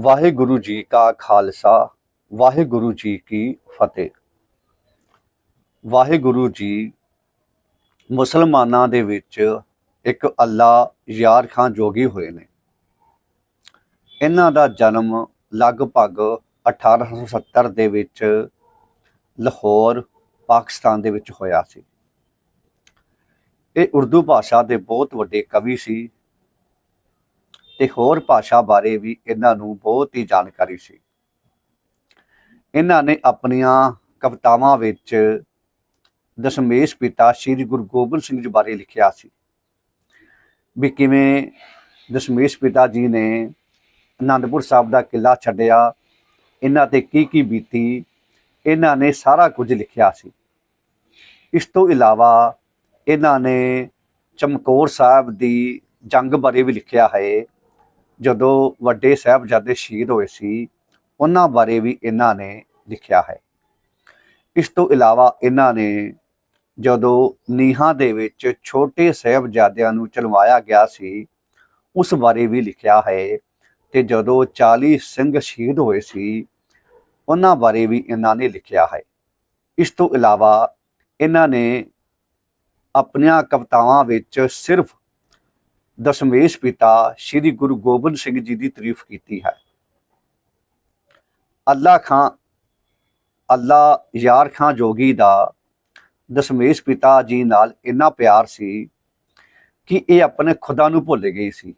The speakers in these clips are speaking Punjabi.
ਵਾਹਿਗੁਰੂ ਜੀ ਕਾ ਖਾਲਸਾ, ਵਾਹਿਗੁਰੂ ਜੀ ਕੀ ਫਤਿਹ। ਵਾਹਿਗੁਰੂ ਜੀ ਮੁਸਲਮਾਨਾਂ ਦੇ ਵਿੱਚ ਇੱਕ ਅੱਲਾ ਯਾਰ ਖਾਂ ਜੋਗੀ ਹੋਏ ਨੇ। ਇਹਨਾਂ ਦਾ ਜਨਮ ਲਗਭਗ 1870 ਦੇ ਵਿੱਚ ਲਾਹੌਰ, ਪਾਕਿਸਤਾਨ ਦੇ ਵਿੱਚ ਹੋਇਆ ਸੀ। ਇਹ ਉਰਦੂ ਭਾਸ਼ਾ ਦੇ ਬਹੁਤ ਵੱਡੇ ਕਵੀ ਸੀ। ਤੇ ਹੋਰ ਭਾਸ਼ਾ ਬਾਰੇ ਵੀ ਇਹਨਾਂ ਨੂੰ ਬਹੁਤ ਹੀ ਜਾਣਕਾਰੀ ਸੀ। ਇਹਨਾਂ ਨੇ ਆਪਣੀਆਂ ਕਵਿਤਾਵਾਂ ਵਿੱਚ ਦਸ਼ਮੇਸ਼ ਪਿਤਾ ਸ੍ਰੀ ਗੁਰੂ ਗੋਬਿੰਦ ਸਿੰਘ ਜੀ ਬਾਰੇ ਲਿਖਿਆ ਸੀ ਵੀ ਕਿਵੇਂ ਦਸ਼ਮੇਸ਼ ਪਿਤਾ ਜੀ ਨੇ ਆਨੰਦਪੁਰ ਸਾਹਿਬ ਦਾ ਕਿਲਾ ਛੱਡਿਆ, ਇਹਨਾਂ ਤੇ ਕੀ ਕੀ ਬੀਤੀ, ਇਹਨਾਂ ਨੇ ਸਾਰਾ ਕੁਝ ਲਿਖਿਆ ਸੀ। ਇਸ ਤੋਂ ਇਲਾਵਾ ਇਹਨਾਂ ਨੇ ਚਮਕੌਰ ਸਾਹਿਬ ਦੀ ਜੰਗ ਬਾਰੇ ਵੀ ਲਿਖਿਆ ਹੈ। ਜਦੋਂ ਵੱਡੇ ਸਾਹਿਬਜ਼ਾਦੇ ਸ਼ਹੀਦ ਹੋਏ ਸੀ, ਉਹਨਾਂ ਬਾਰੇ ਵੀ ਇਹਨਾਂ ਨੇ ਲਿਖਿਆ ਹੈ। ਇਸ ਤੋਂ ਇਲਾਵਾ ਇਹਨਾਂ ਨੇ ਜਦੋਂ ਨੀਹਾਂ ਦੇ ਵਿੱਚ ਛੋਟੇ ਸਾਹਿਬਜ਼ਾਦਿਆਂ ਨੂੰ ਚਲਵਾਇਆ ਗਿਆ ਸੀ, ਉਸ ਬਾਰੇ ਵੀ ਲਿਖਿਆ ਹੈ ਤੇ ਜਦੋਂ 40 ਸਿੰਘ ਸ਼ਹੀਦ ਹੋਏ ਸੀ, ਉਹਨਾਂ ਬਾਰੇ ਵੀ ਇਹਨਾਂ ਨੇ ਲਿਖਿਆ ਹੈ। ਇਸ ਤੋਂ ਇਲਾਵਾ ਇਹਨਾਂ ਨੇ ਆਪਣੀਆਂ ਕਵਿਤਾਵਾਂ ਵਿੱਚ ਸਿਰਫ ਦਸ਼ਮੇਸ਼ ਪਿਤਾ ਸ੍ਰੀ ਗੁਰੂ ਗੋਬਿੰਦ ਸਿੰਘ ਜੀ ਦੀ ਤਾਰੀਫ ਕੀਤੀ ਹੈ। ਅੱਲਾ ਖਾਂ, ਅੱਲਾ ਯਾਰ ਖਾਂ ਜੋਗੀ ਦਾ ਦਸ਼ਮੇਸ਼ ਪਿਤਾ ਜੀ ਨਾਲ ਇੰਨਾ ਪਿਆਰ ਸੀ ਕਿ ਇਹ ਆਪਣੇ ਖੁਦਾ ਨੂੰ ਭੁੱਲ ਗਈ ਸੀ।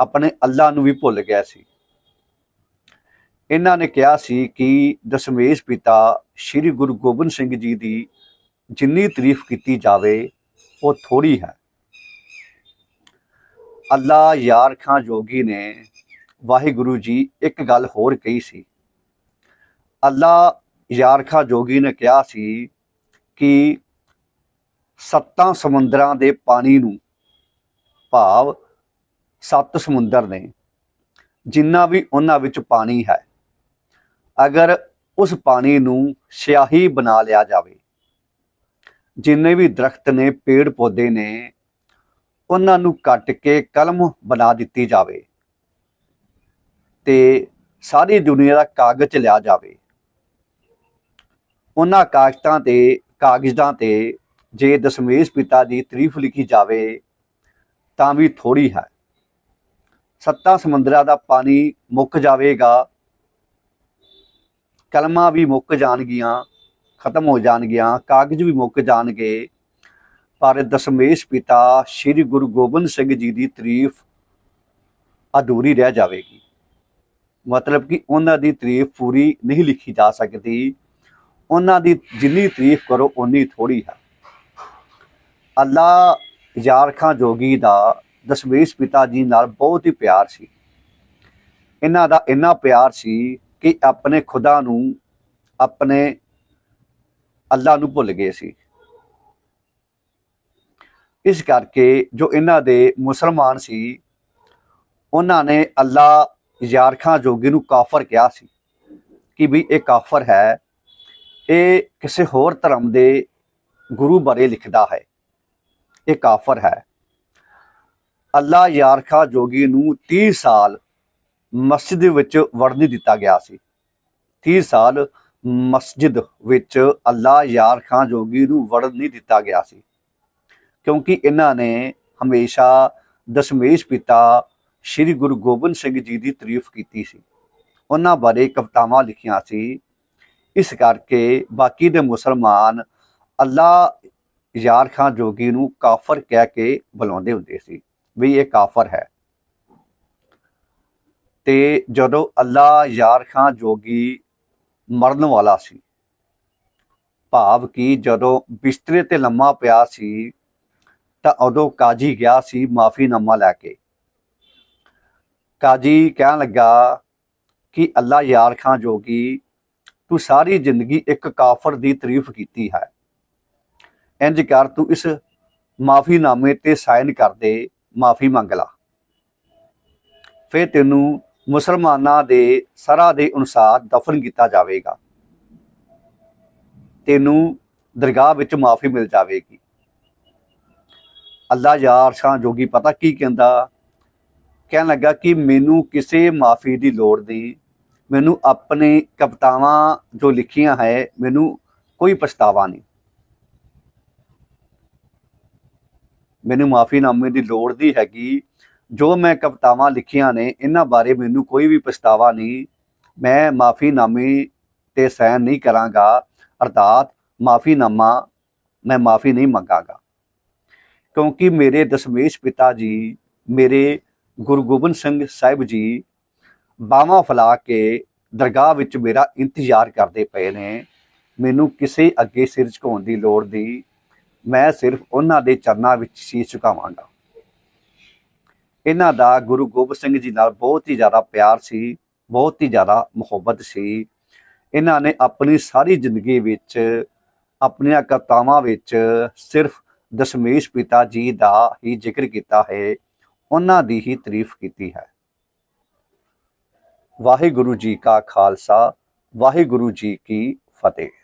ਆਪਣੇ ਅੱਲਾ ਨੂੰ ਵੀ ਭੁੱਲ ਗਿਆ ਸੀ। ਇਹਨਾਂ ਨੇ ਕਿਹਾ ਸੀ ਕਿ ਦਸ਼ਮੇਸ਼ ਪਿਤਾ ਸ੍ਰੀ ਗੁਰੂ ਗੋਬਿੰਦ ਸਿੰਘ ਜੀ ਦੀ ਜਿੰਨੀ ਤਾਰੀਫ ਕੀਤੀ ਜਾਵੇ, ਉਹ ਥੋੜੀ ਹੈ। ਅੱਲਾ ਯਾਰ ਖਾਂ ਜੋਗੀ ਨੇ ਵਾਹਿਗੁਰੂ ਜੀ ਇੱਕ ਗੱਲ ਹੋਰ ਕਹੀ ਸੀ। ਅੱਲਾ ਯਾਰ ਖਾਂ ਜੋਗੀ ਨੇ ਕਿਹਾ ਸੀ ਕਿ ਸੱਤਾਂ ਸਮੁੰਦਰਾਂ ਦੇ ਪਾਣੀ ਨੂੰ ਭਾਵ ਸੱਤ ਸਮੁੰਦਰ ਨੇ, ਜਿੰਨਾ ਵੀ ਉਹਨਾਂ ਵਿੱਚ ਪਾਣੀ ਹੈ। ਅਗਰ ਉਸ ਪਾਣੀ ਨੂੰ ਸਿਆਹੀ ਬਣਾ ਲਿਆ ਜਾਵੇ, ਜਿੰਨੇ ਵੀ ਦਰਖਤ ਨੇ ਪੇੜ ਪੌਦੇ ਨੇ ਉਹਨਾਂ ਨੂੰ ਕੱਟ ਕੇ ਕਲਮ ਬਣਾ ਦਿੱਤੀ ਜਾਵੇ ਤੇ ਸਾਰੀ ਦੁਨੀਆ ਦਾ ਕਾਗਜ਼ ਲਿਆ ਜਾਵੇ। ਉਹਨਾਂ ਕਾਗਜ਼ਾਂ ਤੇ ਕਾਗਜ਼ਾਂ ਤੇ ਜੇ ਦਸ਼ਮੇਸ਼ ਪਿਤਾ ਦੀ ਤਾਰੀਫ ਲਿਖੀ ਜਾਵੇ ਤਾਂ ਵੀ ਥੋੜੀ ਹੈ। ਸੱਤਾ ਸਮੁੰਦਰਾਂ ਦਾ ਪਾਣੀ ਮੁੱਕ ਜਾਵੇਗਾ, ਕਲਮਾਂ ਵੀ ਮੁੱਕ ਜਾਣਗੀਆਂ, ਖਤਮ ਹੋ ਜਾਣਗੀਆਂ, ਕਾਗਜ਼ ਵੀ ਮੁੱਕ ਜਾਣਗੇ ਪਰ ਦਸ਼ਮੇਸ਼ ਪਿਤਾ ਸ੍ਰੀ ਗੁਰੂ ਗੋਬਿੰਦ ਸਿੰਘ ਜੀ ਦੀ ਤਾਰੀਫ ਅਧੂਰੀ ਰਹਿ ਜਾਵੇਗੀ। ਮਤਲਬ ਕਿ ਉਹਨਾਂ ਦੀ ਤਾਰੀਫ ਪੂਰੀ ਨਹੀਂ ਲਿਖੀ ਜਾ ਸਕਦੀ। ਉਹਨਾਂ ਦੀ ਜਿੰਨੀ ਤਾਰੀਫ ਕਰੋ, ਓਨੀ ਥੋੜੀ ਹੈ। ਅੱਲਾ ਯਾਰ ਖਾਂ ਜੋਗੀ ਦਾ ਦਸ਼ਮੇਸ਼ ਪਿਤਾ ਜੀ ਨਾਲ ਬਹੁਤ ਹੀ ਪਿਆਰ ਸੀ। ਇਹਨਾਂ ਦਾ ਇੰਨਾ ਪਿਆਰ ਸੀ ਕਿ ਆਪਣੇ ਖੁਦਾ ਨੂੰ, ਆਪਣੇ ਅੱਲਾ ਨੂੰ ਭੁੱਲ ਗਏ ਸੀ। ਇਸ ਕਰਕੇ ਜੋ ਇਹਨਾਂ ਦੇ ਮੁਸਲਮਾਨ ਸੀ, ਉਹਨਾਂ ਨੇ ਅੱਲਾ ਯਾਰ ਖਾਂ ਜੋਗੀ ਨੂੰ ਕਾਫਰ ਕਿਹਾ ਸੀ ਕਿ ਵੀ ਇਹ ਕਾਫਰ ਹੈ, ਇਹ ਕਿਸੇ ਹੋਰ ਧਰਮ ਦੇ ਗੁਰੂ ਬਾਰੇ ਲਿਖਦਾ ਹੈ, ਇਹ ਕਾਫਰ ਹੈ। ਅੱਲਾ ਯਾਰ ਖਾਂ ਜੋਗੀ ਨੂੰ 30 ਸਾਲ ਮਸਜਿਦ ਵਿੱਚ ਵੜ ਨਹੀਂ ਦਿੱਤਾ ਗਿਆ ਸੀ। 30 ਸਾਲ ਮਸਜਿਦ ਵਿੱਚ ਅੱਲਾ ਯਾਰ ਖਾਂ ਜੋਗੀ ਨੂੰ ਵੜ ਨਹੀਂ ਦਿੱਤਾ ਗਿਆ ਸੀ। ਕਿਉਂਕਿ ਇਹਨਾਂ ਨੇ ਹਮੇਸ਼ਾ ਦਸ਼ਮੇਸ਼ ਪਿਤਾ ਸ੍ਰੀ ਗੁਰੂ ਗੋਬਿੰਦ ਸਿੰਘ ਜੀ ਦੀ ਤਾਰੀਫ ਕੀਤੀ ਸੀ। ਉਹਨਾਂ ਬਾਰੇ ਕਵਿਤਾਵਾਂ ਲਿਖੀਆਂ ਸੀ। ਇਸ ਕਰਕੇ ਬਾਕੀ ਦੇ ਮੁਸਲਮਾਨ ਅੱਲਾ ਯਾਰ ਖਾਂ ਜੋਗੀ ਨੂੰ ਕਾਫਰ ਕਹਿ ਕੇ ਬੁਲਾਉਂਦੇ ਹੁੰਦੇ ਸੀ ਵੀ ਇਹ ਕਾਫਰ ਹੈ। ਤੇ ਜਦੋਂ ਅੱਲਾ ਯਾਰ ਖਾਂ ਜੋਗੀ ਮਰਨ ਵਾਲਾ ਸੀ, ਭਾਵ ਕਿ ਜਦੋਂ ਬਿਸਤਰੇ ਤੇ ਲੰਮਾ ਪਿਆ ਸੀ ਤਾਂ ਉਦੋਂ ਕਾਜੀ ਗਿਆ ਸੀ ਮਾਫੀਨਾਮਾ ਲੈ ਕੇ। ਕਾਜੀ ਕਹਿਣ ਲੱਗਾ ਕਿ ਅੱਲਾ ਯਾਰ ਖਾਂ ਜੋਗੀ, ਤੂੰ ਸਾਰੀ ਜ਼ਿੰਦਗੀ ਇੱਕ ਕਾਫਰ ਦੀ ਤਾਰੀਫ ਕੀਤੀ ਹੈ। ਇੰਜ ਕਰ ਤੂੰ ਇਸ ਮਾਫੀਨਾਮੇ ਤੇ ਸਾਈਨ ਕਰ ਦੇ, ਮਾਫੀ ਮੰਗ ਲਾ। ਫਿਰ ਤੈਨੂੰ ਮੁਸਲਮਾਨਾਂ ਦੇ ਸਰਾ ਦੇ ਅਨੁਸਾਰ ਦਫਨ ਕੀਤਾ ਜਾਵੇਗਾ। ਤੈਨੂੰ ਦਰਗਾਹ ਵਿੱਚ ਮਾਫੀ ਮਿਲ ਜਾਵੇਗੀ। ਅੱਲਾ ਯਾਰ ਸ਼ਾਹ ਜੋਗੀ ਪਤਾ ਕੀ ਕਹਿੰਦਾ? ਕਹਿਣ ਲੱਗਾ ਕਿ ਮੈਨੂੰ ਕਿਸੇ ਮਾਫੀ ਦੀ ਲੋੜ ਨਹੀਂ। ਮੈਨੂੰ ਆਪਣੇ ਕਵਿਤਾਵਾਂ ਜੋ ਲਿਖੀਆਂ ਹੈ, ਮੈਨੂੰ ਕੋਈ ਪਛਤਾਵਾ ਨਹੀਂ। ਮੈਨੂੰ ਮਾਫੀਨਾਮੇ ਦੀ ਲੋੜ ਦੀ ਹੈਗੀ। ਜੋ ਮੈਂ ਕਵਿਤਾਵਾਂ ਲਿਖੀਆਂ ਨੇ, ਇਹਨਾਂ ਬਾਰੇ ਮੈਨੂੰ ਕੋਈ ਵੀ ਪਛਤਾਵਾ ਨਹੀਂ। ਮੈਂ ਮਾਫੀਨਾਮੇ ਤੇ ਸਾਈਨ ਨਹੀਂ ਕਰਾਂਗਾ। ਅਰਥਾਤ ਮਾਫੀਨਾਮਾ ਮੈਂ ਮਾਫੀ ਨਹੀਂ ਮੰਗਾਗਾ। ਕਿਉਂਕਿ ਮੇਰੇ ਦਸ਼ਮੇਸ਼ ਪਿਤਾ ਜੀ, ਮੇਰੇ ਗੁਰੂ ਗੋਬਿੰਦ ਸਿੰਘ ਸਾਹਿਬ ਜੀ ਬਾਹਾਂ ਫੈਲਾ ਕੇ ਦਰਗਾਹ ਵਿੱਚ ਮੇਰਾ ਇੰਤਜ਼ਾਰ ਕਰਦੇ ਪਏ ਨੇ। ਮੈਨੂੰ ਕਿਸੇ ਅੱਗੇ ਸਿਰ ਝੁਕਾਉਣ ਦੀ ਲੋੜ ਨਹੀਂ। ਮੈਂ ਸਿਰਫ ਉਹਨਾਂ ਦੇ ਚਰਨਾਂ ਵਿੱਚ ਸੀਸ ਝੁਕਾਵਾਂਗਾ। ਇਹਨਾਂ ਦਾ ਗੁਰੂ ਗੋਬਿੰਦ ਸਿੰਘ ਜੀ ਨਾਲ ਬਹੁਤ ਹੀ ਜ਼ਿਆਦਾ ਪਿਆਰ ਸੀ, ਬਹੁਤ ਹੀ ਜ਼ਿਆਦਾ ਮੁਹੱਬਤ ਸੀ। ਇਹਨਾਂ ਨੇ ਆਪਣੀ ਸਾਰੀ ਜ਼ਿੰਦਗੀ ਵਿੱਚ ਆਪਣੀਆਂ ਕਵਿਤਾਵਾਂ ਵਿੱਚ ਸਿਰਫ ਦਸ਼ਮੇਸ਼ ਪਿਤਾ ਜੀ ਦਾ ਹੀ ਜ਼ਿਕਰ ਕੀਤਾ ਹੈ, ਉਹਨਾਂ ਦੀ ਹੀ ਤਾਰੀਫ ਕੀਤੀ ਹੈ। ਵਾਹਿਗੁਰੂ ਜੀ ਕਾ ਖਾਲਸਾ, ਵਾਹਿਗੁਰੂ ਜੀ ਕੀ ਫਤਿਹ।